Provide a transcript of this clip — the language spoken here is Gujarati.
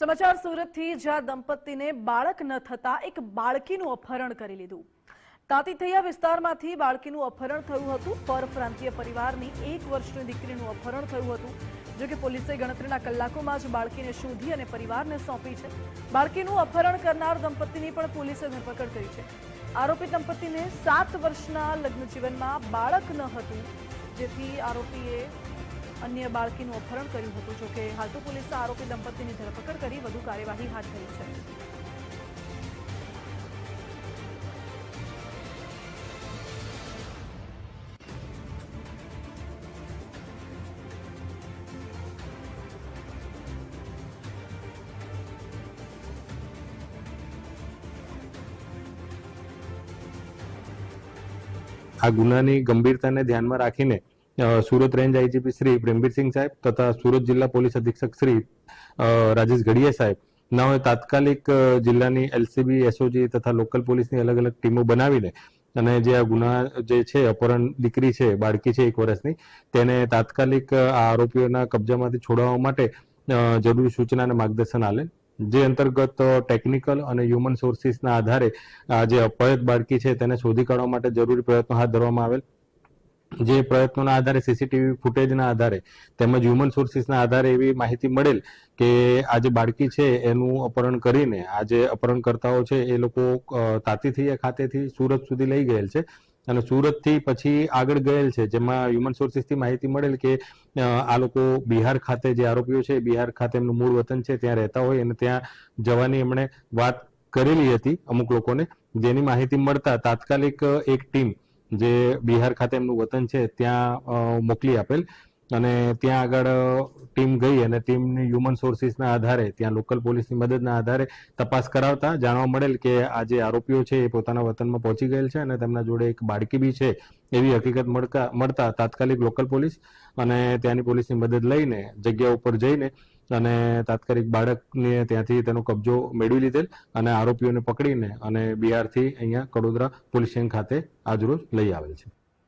સમાચાર સુરતથી જ્યાં દંપતીને બાળક ન થતા એક બાળકીનું અપહરણ કરી લીધું. તાતી થયા વિસ્તારમાંથી બાળકીનું અપહરણ થયું હતું પરપ્રાંતીય પરિવારની એક વર્ષની દીકરીનું અપહરણ થયું હતું. જો કે પોલીસે ગણતરીના કલાકોમાં જ બાળકીને શોધી અને પરિવારને સોંપી છે. બાળકીનું અપહરણ કરનાર દંપતીની પણ પોલીસે ધરપકડ કરી છે. આરોપી દંપતીને સાત વર્ષના લગ્ન જીવનમાં બાળક ન હતું, જેથી આરોપીએ અન્ય બાળકીનું અપહરણ કર્યું હતું જોકે હાલ તો પોલીસે આરોપી દંપતીની ધરપકડ કરી વધુ કાર્યવાહી હાથ ધરી છે. આ ગુનાની ગંભીરતાને ધ્યાનમાં રાખીને સુરત રેન્જ આઈજીપી શ્રી પ્રેમવીરસિંહ સાહેબ તથા સુરત જિલ્લા પોલીસ અધિક્ષક શ્રી રાજેશ ઘડિયા સાહેબ. નાઓએ તાત્કાલિક જિલ્લાની એલસીબી, એસઓજી તથા લોકલ પોલીસની અલગ અલગ ટીમો બનાવીને અને જે આ ગુના જે છે, અપહરણ દીકરી છે, બાળકી છે એક વર્ષની, તેને તાત્કાલિક આ આરોપીઓના કબજામાંથી છોડાવવા માટે જરૂરી સૂચના અને માર્ગદર્શન આલે. જે અંતર્ગત ટેકનિકલ અને હ્યુમન સોર્સિસના આધારે, આ જે અપહરિત બાળકી છે, તેને શોધી કાઢવા માટે જરૂરી પ્રયત્નો હાથ ધરવામાં આવેલ. જે પ્રયત્નોના આધારે સીસીટીવી ફૂટેજના આધારે તેમજ હ્યુમન સોર્સિસના આધારે એવી માહિતી મળેલ કે આ જે બાળકી છે, એનું અપહરણ કરીને, આ જે અપહરણકર્તાઓ છે, એ લોકો તાતીથી ખાતેથી સુરત સુધી લઈ ગયેલ છે અને સુરતથી પછી આગળ ગયેલ છે. જેમાં હ્યુમન સોર્સિસથી માહિતી મળેલ કે આ લોકો બિહાર ખાતે જે આરોપીઓ છે, બિહાર ખાતે એમનું મૂળ વતન છે, ત્યાં રહેતા હોય અને ત્યાં જવાની એમણે વાત કરેલી હતી અમુક લોકોને. જેની માહિતી મળતા તાત્કાલિક એક ટીમ જે બિહાર ખાતે એમનું વતન છે, ત્યાં મોકલી આપેલ. અને ત્યાં આગળ ટીમ ગઈ અને ટીમની હ્યુમન સોર્સિસના આધારે, ત્યાં લોકલ પોલીસની મદદના આધારે તપાસ કરાવતા જાણવા મળેલ કે આ જે આરોપીઓ છે એ પોતાના વતનમાં પહોંચી ગયેલ છે અને તેમના જોડે એક બાળકી બી છે એવી હકીકત મળતા તાત્કાલિક લોકલ પોલીસ અને ત્યાંની પોલીસની મદદ લઈને જગ્યા ઉપર જઈને અને તાત્કાલિક બાળકને ત્યાંથી તેનો કબજો મેળવી લીધેલ અને આરોપીઓને પકડીને અને બિહારથી અહીંયા કડોદરા પોલીસ સ્ટેશન ખાતે આજરોજ લઈ આવેલ છે.